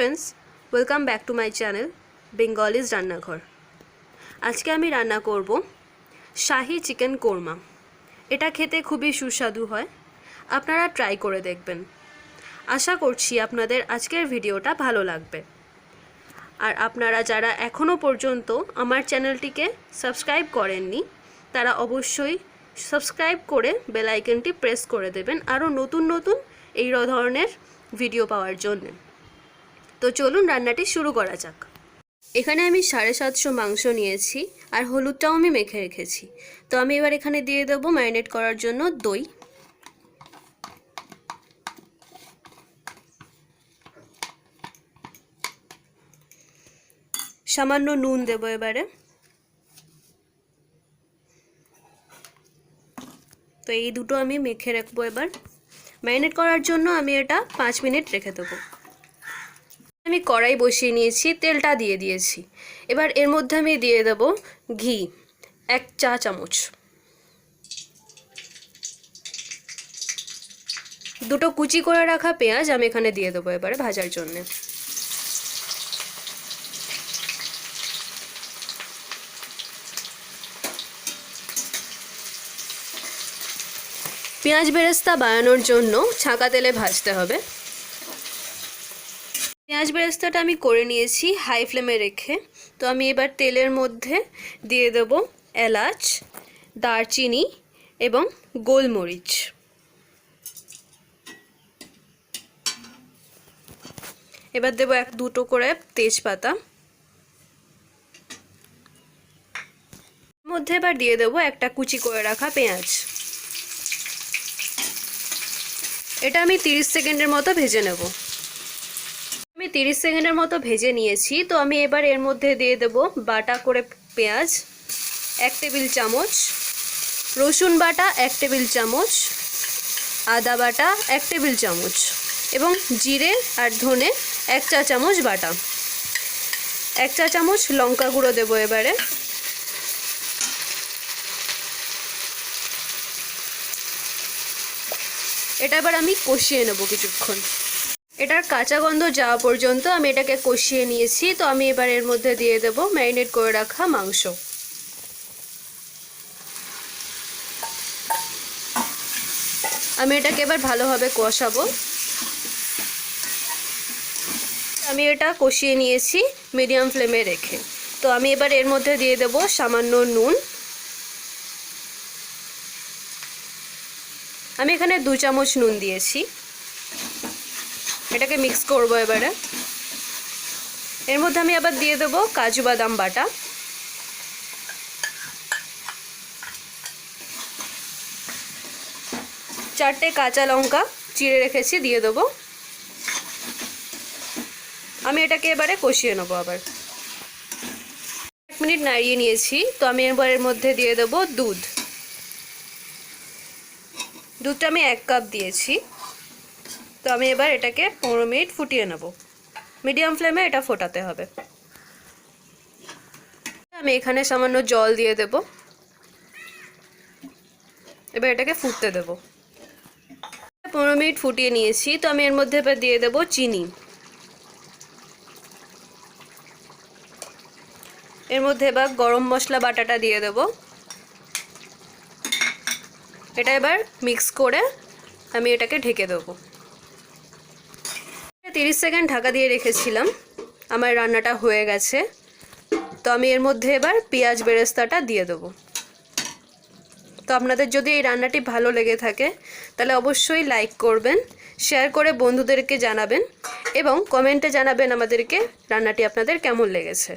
Friends welcome back to my channel Bengali's রান্নাঘর আজকে আমি রান্না করব শাহি চিকেন কোরমা। এটা খেতে খুবই সুস্বাদু হয়। আপনারা ট্রাই করে দেখবেন। আশা করছি আপনাদের আজকের ভিডিওটা ভালো লাগবে। আর আপনারা যারা এখনও পর্যন্ত আমার চ্যানেলটিকে সাবস্ক্রাইব করেননি, তারা অবশ্যই সাবস্ক্রাইব করে বেল আইকনটি প্রেস করে দেবেন। আরও নতুন নতুন এই ধরনের ভিডিও পাওয়ার জন্য। তো চলুন রান্নাটি শুরু করা যাক। এখানে আমি সাড়ে সাতশো মাংস নিয়েছি আর হলুদটাও আমি মেখে রেখেছি। তো আমি এবার এখানে দিয়ে দেবো ম্যারিনেট করার জন্য দই। সামান্য নুন দেবো এবারে। তো এই দুটো আমি মেখে রাখব এবার। ম্যারিনেট করার জন্য আমি এটা পাঁচ মিনিট রেখে দেবো। আমি কড়াই বসিয়ে নিয়েছি, তেলটা দিয়ে দিয়েছি। এবার এর মধ্যে আমি দিয়ে দেবো ঘি, এক চা চামচ। দুটো কুচি করে রাখা পেঁয়াজ আমি এখানে দিয়ে দেবো এবারে ভাজার জন্যে। পেঁয়াজ বেরেস্তা বানানোর জন্য ছাঁকা তেলে ভাজতে হবে। পেঁয়াজ বেরেস্তাটা আমি করে নিয়েছি হাই ফ্লেমে রেখে। তো আমি এবার তেলের মধ্যে দিয়ে দেবো এলাচ, দারচিনি এবং গোলমরিচ। এবার দেবো এক দুটো করে তেজপাতা। মধ্যে এবার দিয়ে দেবো একটা কুচি করে রাখা পেঁয়াজ। এটা আমি তিরিশ সেকেন্ডের মতো ভেজে নেব। আমি তিরিশ সেকেন্ডের মতো ভেজে নিয়েছি, তো আমি এবার এর মধ্যে দিয়ে দেব বাটা করে পেঁয়াজ, এক টেবিল চামচ, রসুন বাটা, এক টেবিল চামচ, আদা বাটা, এক টেবিল চামচ এবং জিরে আর ধনে এক চা চামচ বাটা। এক চা চামচ লঙ্কা গুঁড়ো দেবো এবারে। এটা এবার আমি কষিয়ে নেব কিছুক্ষণ। এটার কাঁচা গন্ধ যাওয়া পর্যন্ত আমি এটাকে কষিয়ে নিয়েছি, তো আমি এবার এর মধ্যে দিয়ে দেব ম্যারিনেট করে রাখা মাংস। আমি এটাকে এবার ভালোভাবে কষাবো। আমি এটা কষিয়ে নিয়েছি মিডিয়াম ফ্লেমে রেখে। তো আমি এবার এর মধ্যে দিয়ে দেব সামান্য নুন। আমি এখানে দু চামচ নুন দিয়েছি। এটাকে মিক্স করব এবারে। এর মধ্যে আমি আবার দিয়ে দেবো কাজু বাদাম বাটা। চারটে কাঁচা লঙ্কা চিড়ে রেখেছি, দিয়ে দেবো। আমি এটাকে এবারে কষিয়ে নেব আবার। এক মিনিট নাড়িয়ে নিয়েছি, তো আমি এবার এর মধ্যে দিয়ে দেবো দুধ। দুধটা আমি এক কাপ দিয়েছি। তো আমি এবার এটাকে পনেরো মিনিট ফুটিয়ে নেব। মিডিয়াম ফ্লেমে এটা ফোটাতে হবে। আমি এখানে সামান্য জল দিয়ে দেব। এবার এটাকে ফুটতে দেব। পনেরো মিনিট ফুটিয়ে নিয়েছি, তো আমি এর মধ্যে এবার দিয়ে দেব চিনি। এর মধ্যে এবার গরম মশলা বাটাটা দিয়ে দেবো। এটা এবার মিক্স করে আমি এটাকে ঢেকে দেবো। তিরিশ সেকেন্ড ঢাকা দিয়ে রেখেছিলাম। আমার রান্নাটা হয়ে গেছে। তো আমি এর মধ্যে এবার পেঁয়াজ বেরেস্তাটা দিয়ে দেবো। তো আপনাদের যদি এই রান্নাটি ভালো লেগে থাকে, তাহলে অবশ্যই লাইক করবেন, শেয়ার করে বন্ধুদেরকে জানাবেন এবং কমেন্টে জানাবেন আমাদেরকে রান্নাটি আপনাদের কেমন লেগেছে।